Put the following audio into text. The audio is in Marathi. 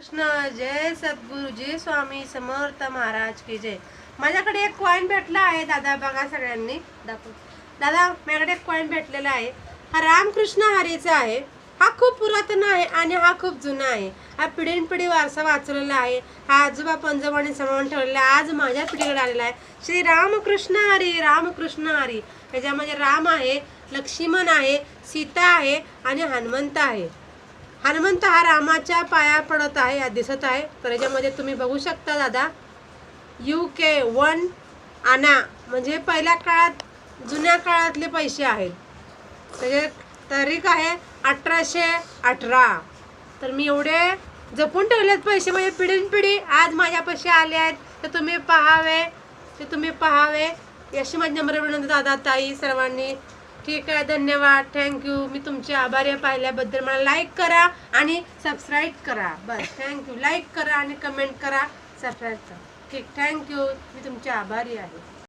कृष्ण जय सद्गुरुजी स्वामी समर्थ महाराज की जय. माझ्याकडे एक कॉईन भेटला आहे दादा बघा सगळ्यांनी. दाखव. दादा माझ्याकडे एक कॉईन भेटलेला आहे. हा रामकृष्ण हरीचा आहे. हा खूप पुरातन आहे आणि हा खूप जुना आहे. हा पिढीन पिढी वारसा वाचलेला आहे. हा आजोबा पंजोबाने सांभाळून ठेवलेला आहे. आज माझ्या पिढीकडे आलेला आहे. श्री रामकृष्ण हरी रामकृष्ण हरी. त्याच्यामध्ये राम आहे लक्ष्मण आहे सीता आहे आणि हनुमंत आहे. हनुमंत हा रामाच्या पाया पडत आहे या दिसत आहे. तर याच्यामध्ये तुम्ही बघू शकता दादा यू के वन आना म्हणजे पहिल्या काळात जुन्या काळातले पैसे आहेत. त्याचे तारीख आहे अठराशे अठरा. तर मी एवढे जपून ठेवलेत पैसे म्हणजे पिढीन पिढी आज माझ्या पैसे आले आहेत तर तुम्ही पहावे ते तुम्ही पहावे. अशी माझी नम्र विनंती दादा ताई सर्वांनी. ठीक आहे धन्यवाद. थँक्यू मी तुमचे आभारी पाहिल्याबद्दल. मला लाईक करा आणि सबस्क्राईब करा. बस. थँक्यू लाईक करा आणि कमेंट करा. सबस्क्राईब करा. ठीक. थँक्यू मी तुमचे आभारी आहे.